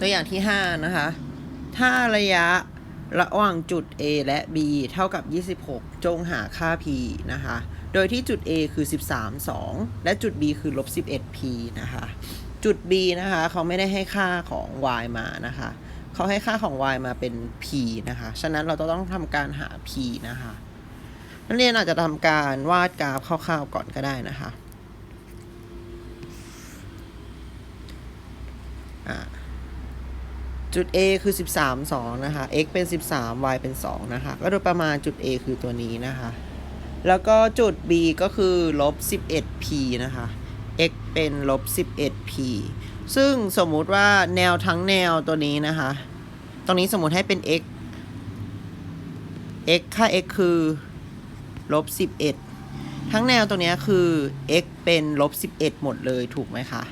ตัวอย่างที่ 5 นะคะ ถ้าระยะระหว่างจุด A และ B เท่ากับ 26 จงหาค่า P นะคะ โดยที่จุด A คือ 13 2 และจุด B คือลบ11 P นะคะ จุด B นะคะเขาไม่ได้ให้ค่าของ y มานะคะ เขาให้ค่าของ y มาเป็น p นะคะ ฉะนั้นเราต้องทำการหา p นะคะนักเรียนอาจจะทำการวาดกราฟคร่าวๆก่อนก็ได้นะคะอ่า จุด A คือ 13 2 นะคะ x เป็น 13 y เป็น 2 นะคะ ก็โดยประมาณจุด A คือตัวนี้นะคะ แล้วก็จุด B ก็คือลบ 11p นะคะ x เป็นลบ 11p ซึ่งสมมุติว่าแนวทั้งแนวตัวนี้นะคะ ตรงนี้สมมุติให้เป็น x x ค่า x คือลบ 11 ทั้งแนวตรงนี้คือ x เป็นลบ 11 หมดเลยถูกไหมคะ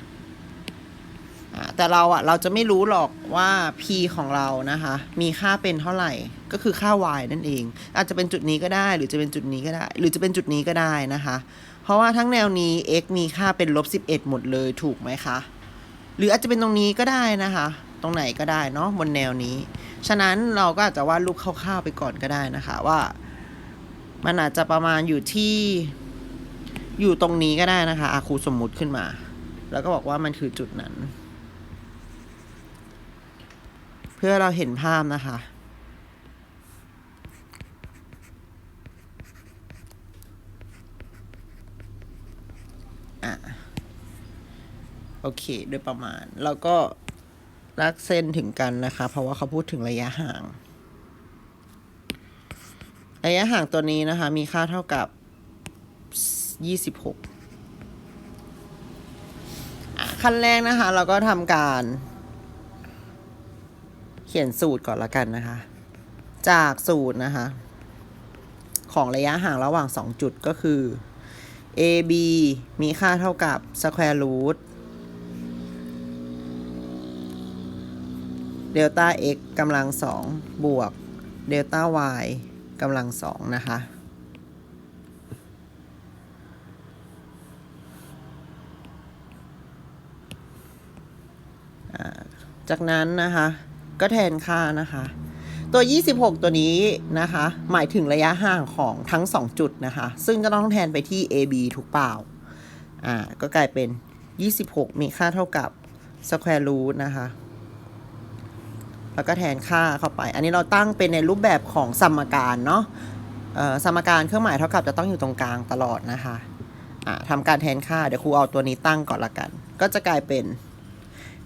แต่เราอะเราจะไม่รู้หรอกว่า p ของเรานะคะ มีค่าเป็นเท่าไหร่ก็คือค่า y นั่นเอง อาจจะเป็นจุดนี้ก็ได้ หรือจะเป็นจุดนี้ก็ได้ หรือจะเป็นจุดนี้ก็ได้นะคะ เพราะว่าทั้งแนวนี้ x มีค่าเป็นลบ11 หมดเลยถูกไหมคะหรืออาจจะเป็นตรงนี้ก็ได้นะคะ ตรงไหนก็ได้เนาะบนแนวนี้ ฉะนั้นเราก็อาจจะวาดรูปคร่าวๆไปก่อนก็ได้นะคะว่า มันอาจจะประมาณอยู่ที่อยู่ตรงนี้ก็ได้นะคะอาครูสมมุติขึ้นมา แล้วก็บอกว่ามันคือจุดนั้น เพื่อเราเห็นภาพนะคะอะโอเค โดยประมาณ แล้วก็ลากเส้นถึงกันนะคะ เพราะว่าเขาพูดถึงระยะห่าง ระยะห่างตัวนี้นะคะ มีค่าเท่ากับ 26 ขั้นแรกนะคะ เราก็ทำการ เขียนสูตรก่อนละกันนะคะ จากสูตรนะคะ ของระยะห่างระหว่าง 2 จุดก็คือ AB มีค่าเท่ากับ square root เดลต้า x กำลัง 2 บวกเดลต้า y กำลัง 2 นะคะ จากนั้นนะคะ ก็แทนค่านะคะ ตัว 26 ตัวนี้นะคะ หมายถึงระยะห่างของทั้ง 2 จุดนะคะ ซึ่งก็ต้องแทนไปที่ AB ถูกเปล่า อ่า ก็กลายเป็น 26 มีค่าเท่ากับ square root นะคะ แล้วก็แทนค่าเข้าไป อันนี้เราตั้งเป็นในรูปแบบของสมการเนาะสมการเครื่องหมายเท่ากับจะต้องอยู่ตรงกลางตลอดนะคะอ่าทำการแทนค่า เดี๋ยวครูเอาตัวนี้ตั้งก่อนละกัน ก็จะกลายเป็น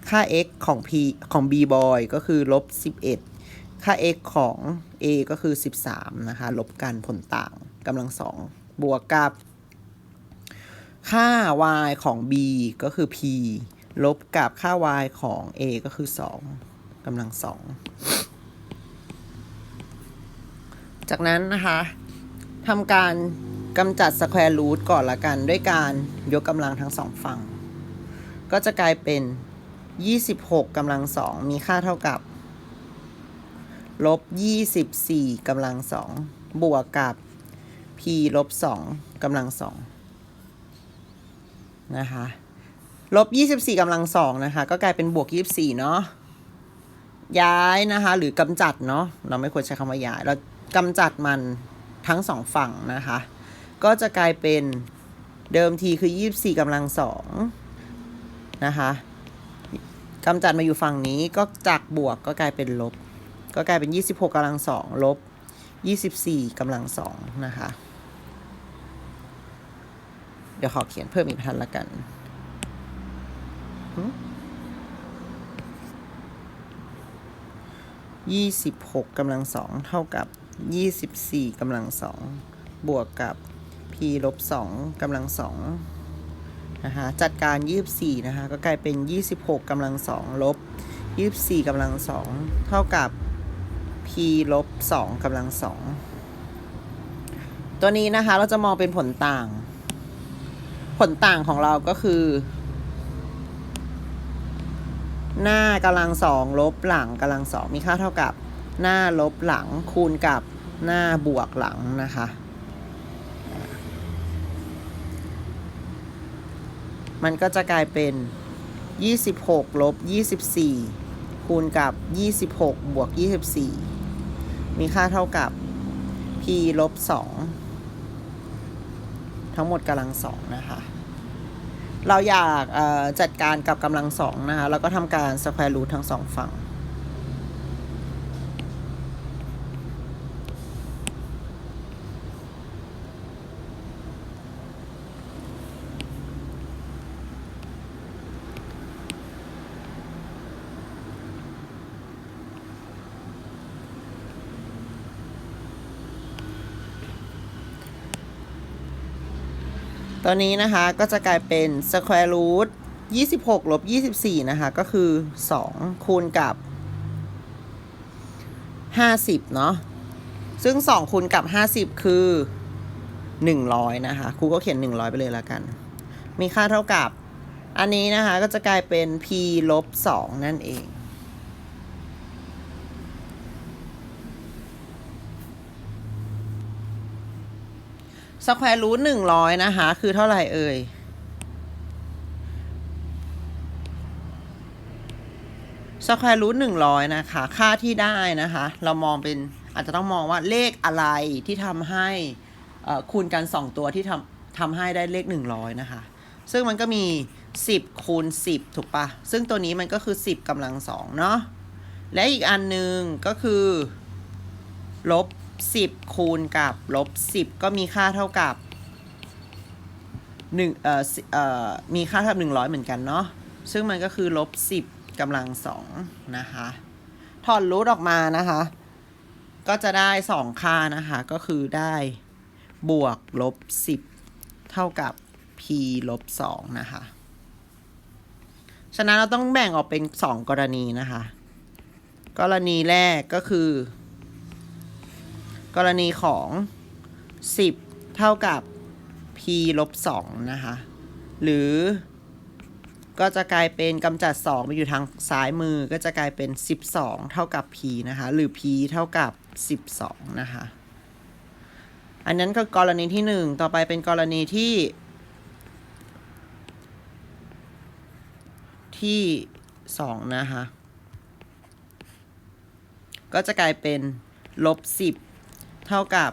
ค่า x ของ p ของ b boy ก็คือลบ 11 ค่า x ของ a ก็คือ 13 นะคะ ลบกันผลต่างกำลังสองบวกกับ ค่า y ของ b ก็คือ p ลบกับค่า y ของ a ก็คือ 2กำลังสองจากนั้นนะคะทำการกำจัดสแควร์รูทก่อนละกัน ด้วยการยกกำลังทั้งสองฝั่ง ก็จะกลายเป็น 26กำลังสองมีค่าเท่ากับลบ24กำลังสองบวกกับ p ลบ2กำลังสองนะคะลบ24กำลังสองนะคะ ก็กลายเป็นบวก 24 เนาะย้ายนะคะ หรือกำจัดเนาะเราไม่ควรใช้คำว่าย้าย เรากำจัดมันทั้งสองฝั่งนะคะ ก็จะกลายเป็นเดิมทีคือ 24กำลังสองนะคะ กำจัดมาอยู่ฝั่งนี้ก็จากบวกก็กลายเป็นลบ ก็กลายเป็น 26กำลังสองลบ 24กำลังสองนะคะ เดี๋ยวขอเขียนเพิ่มอีกพันละกันหึ26กกำลังสองเท่ากับ24กำลังสองบวกกับ p ลบ2กำลังสอง นะคะจัดการ 24 นะคะ ก็กลายเป็น 26กำลังสองลบ 24กำลังสองเท่ากับ p ลบ2กำลังสองตัวนี้นะคะเราจะมองเป็นผลต่าง ผลต่างของเราก็คือ หน้ากำลังสองลบหลังกำลังสองมีค่าเท่ากับ หน้าลบหลังคูณกับหน้าบวกหลังนะคะ มันก็จะกลายเป็น 26ลบ24 คูณกับ 26 บวก 24 มีค่าเท่ากับ p ลบ2ทั้งหมดกำลังสองนะคะ เราอยากจัดการกับกำลังสองนะคะแล้วก็ทำการ square root ทั้งสองฝั่ง ตอนนี้นะคะก็จะกลายเป็น square root 26ลบ24 นะคะ ก็คือ 2 คูณกับ 50 เนาะซึ่ง 2 คูณกับ 50 คือ 100 นะคะ ครูก็เขียน 100 ไปเลยแล้วกัน มีค่าเท่ากับ อันนี้นะคะก็จะกลายเป็น p ลบ2นั่นเอง สแควร์รูทหนึ่งร้อยนะคะ คือเท่าไหร่เอ่ยสแควร์รูทหนึ่งร้อยนะคะ ค่าที่ได้นะคะ เรามองเป็นอาจจะต้องมองว่าเลขอะไรที่ทำให้อ่อคูณกัน2ตัวที่ทำทำให้ได้เลข100นะคะ ซึ่งมันก็มี 10คูณ10 ถูกปะซึ่งตัวนี้มันก็คือ 10กำลังสองเนาะและอีกอันหนึ่งก็คือ ลบ 10 คูณกับลบ 10 ก็มีค่าเท่ากับ1เอ่อเอ่อมีค่าเท่ากับ 100 เหมือนกันเนาะซึ่งมันก็คือลบ 10กำลัง2นะคะถอดรูทออกมานะคะ ก็จะได้ 2 ค่านะคะ ก็คือได้บวกลบ 10 เท่ากับ p ลบ 2 นะคะ ฉะนั้นเราต้องแบ่งออกเป็น 2 กรณีนะคะ กรณีแรกก็คือ กรณีของ 10 เท่ากับ p ลบ2นะคะ หรือก็จะกลายเป็นกำจัด 2 ไปอยู่ทางซ้ายมือก็จะกลายเป็น 12 เท่ากับ p นะคะ หรือ p เท่ากับ 12 นะคะ อันนั้นก็กรณีที่ 1 ต่อไปเป็นกรณีที่ ที่ 2 นะคะ ก็จะกลายเป็นลบ10 เท่ากับ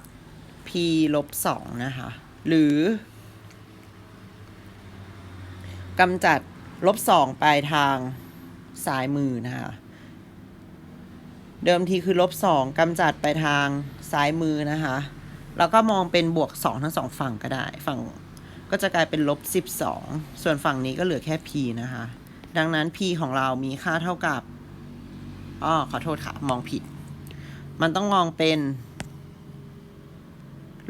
p ลบ2นะคะ หรือกำจัดลบ2ไปทางซ้ายมือนะคะ เดิมทีคือลบ2กำจัดไปทางซ้ายมือนะคะ แล้วก็มองเป็นบวก2ทั้งสองฝั่งก็ได้ ฝั่งก็จะกลายเป็นลบ12ส่วนฝั่งนี้ก็เหลือแค่ p นะคะ ดังนั้น p ของเรามีค่าเท่ากับอ้อขอโทษค่ะ มองผิด มันต้องมองเป็น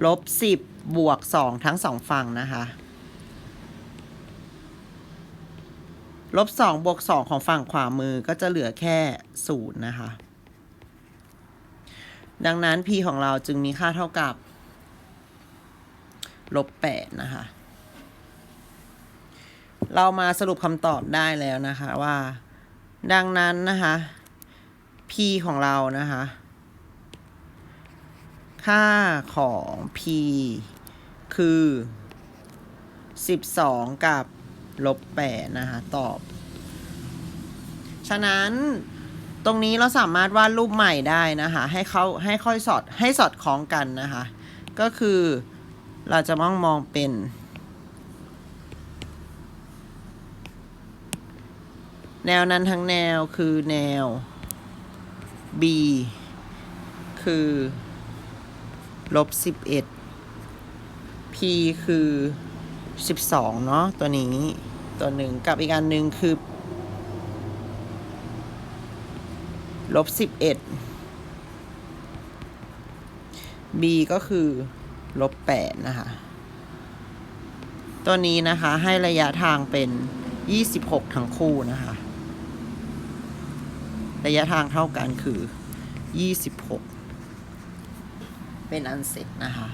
ลบ10บบวก2ทั้งสองฝั่งนะคะลบ2บวก2ของฝั่งขวามือก็จะเหลือแค่0นย์นะคะ ดังนั้น p ของเราจึงมีค่าเท่ากับลบ8นะคะ เรามาสรุปคำตอบได้แล้วนะคะว่า ดังนั้นนะคะ p ของเรานะคะ ค่าของ p คือ 12 กับลบ8นะคะ ตอบ ฉะนั้นตรงนี้เราสามารถวาดรูปใหม่ได้นะคะ ให้เขาให้ค่อยสอดให้สอดคล้องกันนะคะ ก็คือเราจะมองมองเป็น แนวนั้นทั้งแนวคือแนว b คือ ลบสิบเอ็ด p คือ12เนาะตัวนี้ตัวหนึ่งกับอีกอันหนึ่งคือลบ11 b ก็คือลบ8นะคะ ตัวนี้นะคะให้ระยะทางเป็น26ทั้งคู่นะคะ ระยะทางเท่ากันคือ26 เป็นอันเสร็จนะคะ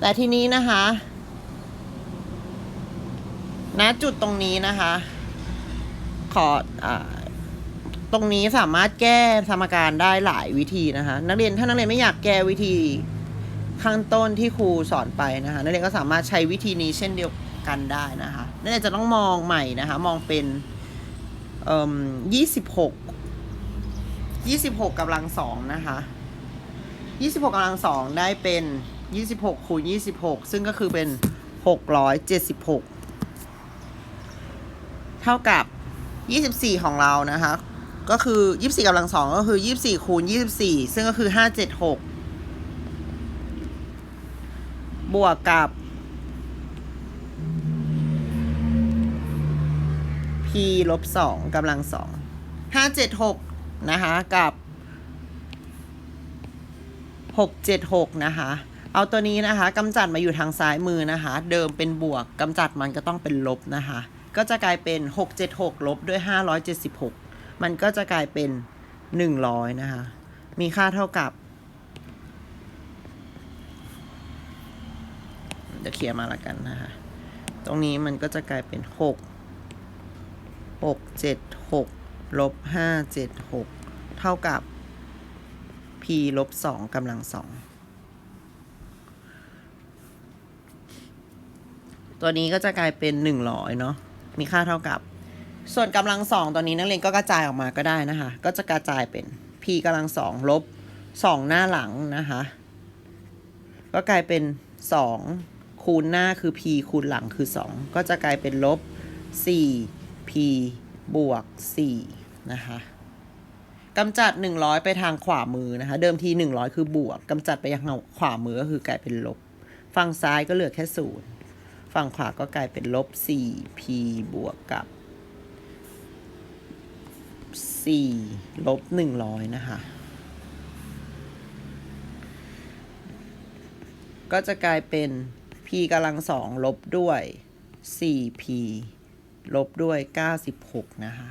แต่ทีนี้นะคะณจุดตรงนี้นะคะ ขออตรงนี้สามารถแก้สมการได้หลายวิธีนะคะ นักเรียนถ้านักเรียนไม่อยากแก้วิธีข้างต้นที่ครูสอนไปนะคะ นักเรียนก็สามารถใช้วิธีนี้เช่นเดียวกันได้นะคะ นักเรียนจะต้องมองใหม่นะคะ มองเป็นยี่สิบหกยี่สิบหกกำลังสองนะคะ ยี่สิบหกกำลังสองได้เป็นยี่สิบหกคูณยี่สิบหกซึ่งก็คือเป็นหกร้อยเจ็ดสิบหกเท่ากับยี่สิบสี่ของเรานะคะ ก็คือยี่สิบสี่กำลังสองก็คือยี่สิบสี่คูณยี่สิบสี่ซึ่งก็คือห้าเจ็ดหกบวกกับ p ลบสองกำลังสองห้าเจ็ดหกนะคะ กับ หกเจ็ดหกนะคะ เอาตัวนี้นะคะกำจัดมาอยู่ทางซ้ายมือนะคะ เดิมเป็นบวกกำจัดมันก็ต้องเป็นลบนะคะ ก็จะกลายเป็นหกเจ็ดหกลบด้วยห้าร้อยเจ็ดสิบหกมันก็จะกลายเป็นหนึ่งร้อยนะคะ มีค่าเท่ากับจะเขียนมาละกันนะคะ ตรงนี้มันก็จะกลายเป็นหกหกเจ็ดหกลบห้าเจ็ดหกเท่ากับ p ลบสองกำลังสองตัวนี้ก็จะกลายเป็นหนึ่งร้อยเนาะมีค่าเท่ากับ ส่วนกำลังสองตัวนี้นักเรียนก็กระจายออกมาก็ได้นะคะ ก็จะกระจายเป็น p กำลังสองลบสองหน้าหลังนะคะ ก็กลายเป็นสองคูณหน้าคือ p คูณหลังคือสองก็จะกลายเป็นลบสี่ p บวก 4 นะคะ กำจัด 100 ไปทางขวามือนะคะ เดิมที 100 คือบวกกำจัดไปยังขวามือก็คือกลายเป็นลบ ฝั่งซ้ายก็เหลือแค่ศูนย์ฝั่งขวาก็กลายเป็นลบ 4 p บวกกับ 4 ลบ 100 นะคะ ก็จะกลายเป็น p กำลังสองลบด้วย 4p ลบด้วย 96 นะคะ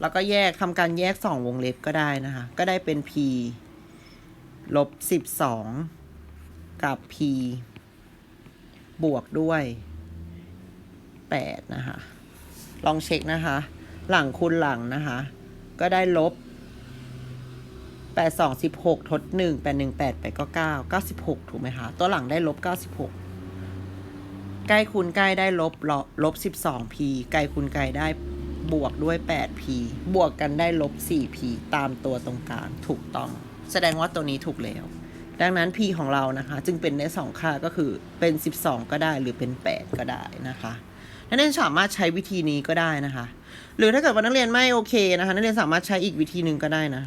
แล้วก็แยกทำการแยก 2 วงเล็บก็ได้นะคะ ก็ได้เป็น p ลบ 12 กับ p บวกด้วย 8 นะคะ ลองเช็คนะคะ หลังคูณหลังนะคะ ก็ได้ลบ 8 2 16 ทด 1 8 1 8 8ก็ 9 96 ถูกไหมคะ ตัวหลังได้ลบ 96 ใกล้คูณใกล้ได้ลบลบ 12p ไกลคูณไกลได้ บวกด้วย 8p บวกกันได้ลบ 4p ตามตัวตรงกลางถูกต้อง แสดงว่าตัวนี้ถูกแล้ว ดังนั้น p ของเรานะคะ จึงเป็นได้2ค่าก็คือเป็น 12 ก็ได้หรือเป็น 8 ก็ได้นะคะนักเรียนสามารถใช้วิธีนี้ก็ได้นะคะ หรือถ้าเกิดว่านักเรียนไม่โอเคนะคะ นักเรียนสามารถใช้อีกวิธีหนึ่งก็ได้นะ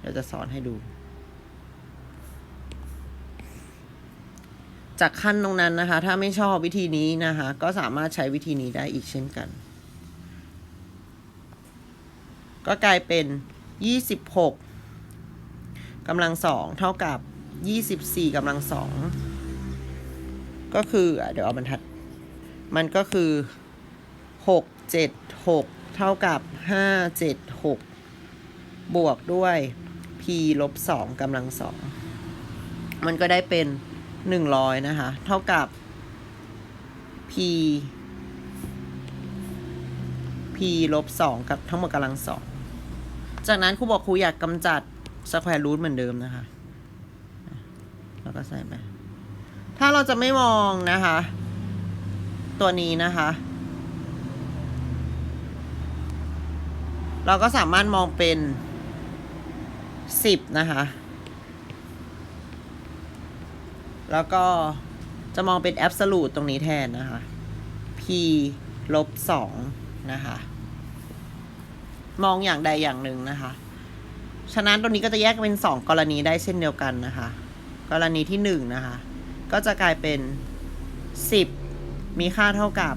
เดี๋ยวจะสอนให้ดู จากขั้นตรงนั้นนะคะ ถ้าไม่ชอบวิธีนี้นะคะ ก็สามารถใช้วิธีนี้ได้อีกเช่นกัน ก็กลายเป็น 26กำลังสองเท่ากับ 24กำลังสองก็คือเดี๋ยวเอาบรรทัด มันก็คือ 6 7 6 เท่ากับ 5 7 6 บวกด้วย p ลบ2กำลังสองมันก็ได้เป็น 100 นะคะ เท่ากับ p p ลบ2กับทั้งหมดกำลังสอง จากนั้นครูบอกครูอยากกำจัดสแควร์รูทเหมือนเดิมนะคะ แล้วก็ใส่ไป ถ้าเราจะไม่มองนะคะ ตัวนี้นะคะ เราก็สามารถมองเป็น10นะคะ แล้วก็จะมองเป็นแอบสูตตรงนี้แทนนะคะ p ลบสองนะคะ มองอย่างใดอย่างหนึ่งนะคะ ฉะนั้นตรงนี้ก็จะแยกเป็นสองกรณีได้เช่นเดียวกันนะคะ กรณีที่หนึ่งนะคะ ก็จะกลายเป็นสิบมีค่าเท่ากับ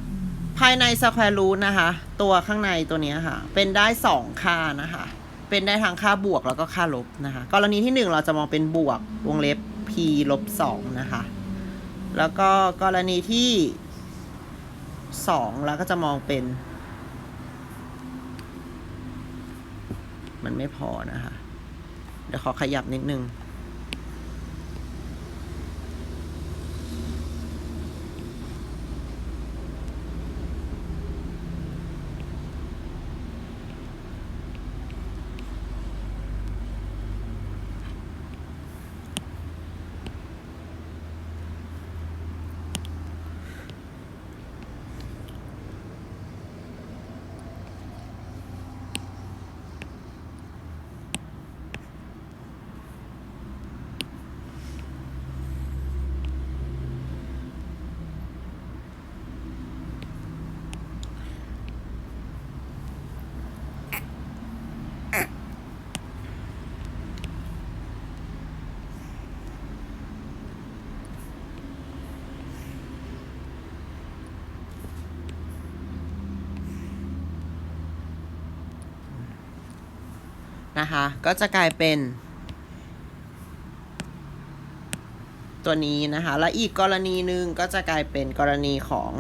ภายในสแควร์รูทนะคะ ตัวข้างในตัวนี้ค่ะ เป็นได้สองค่านะคะ เป็นได้ทั้งค่าบวกแล้วก็ค่าลบนะคะ กรณีที่หนึ่งเราจะมองเป็นบวกวงเล็บ p ลบสองนะคะ แล้วก็กรณีที่สองเราก็จะมองเป็น มันไม่พอนะคะ เดี๋ยวขอขยับนิดนึง นะคะ ก็จะกลายเป็น ตัวนี้นะคะ และอีกกรณีหนึ่งก็จะกลายเป็นกรณีของ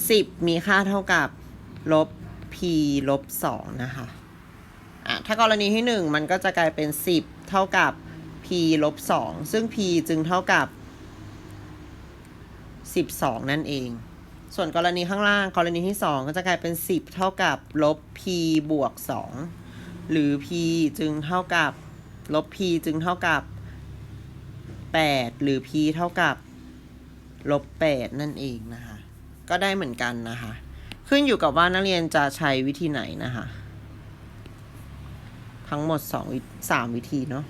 10 มีค่าเท่ากับลบ p ลบ2นะคะอะถ้ากรณีที่ 1 มันก็จะกลายเป็น 10 เท่ากับ p ลบ2ซึ่ง p จึงเท่ากับ 12 นั่นเอง ส่วนกรณีข้างล่างกรณีที่ 2 ก็จะกลายเป็น 10 เท่ากับลบ p บวก 2 หรือ p จึงเท่ากับลบ p จึงเท่ากับ 8 หรือ p เท่ากับลบ 8 นั่นเองนะคะ ก็ได้เหมือนกันนะคะ ขึ้นอยู่กับว่านักเรียนจะใช้วิธีไหนนะคะ ทั้งหมด2วิ3วิธีเนาะ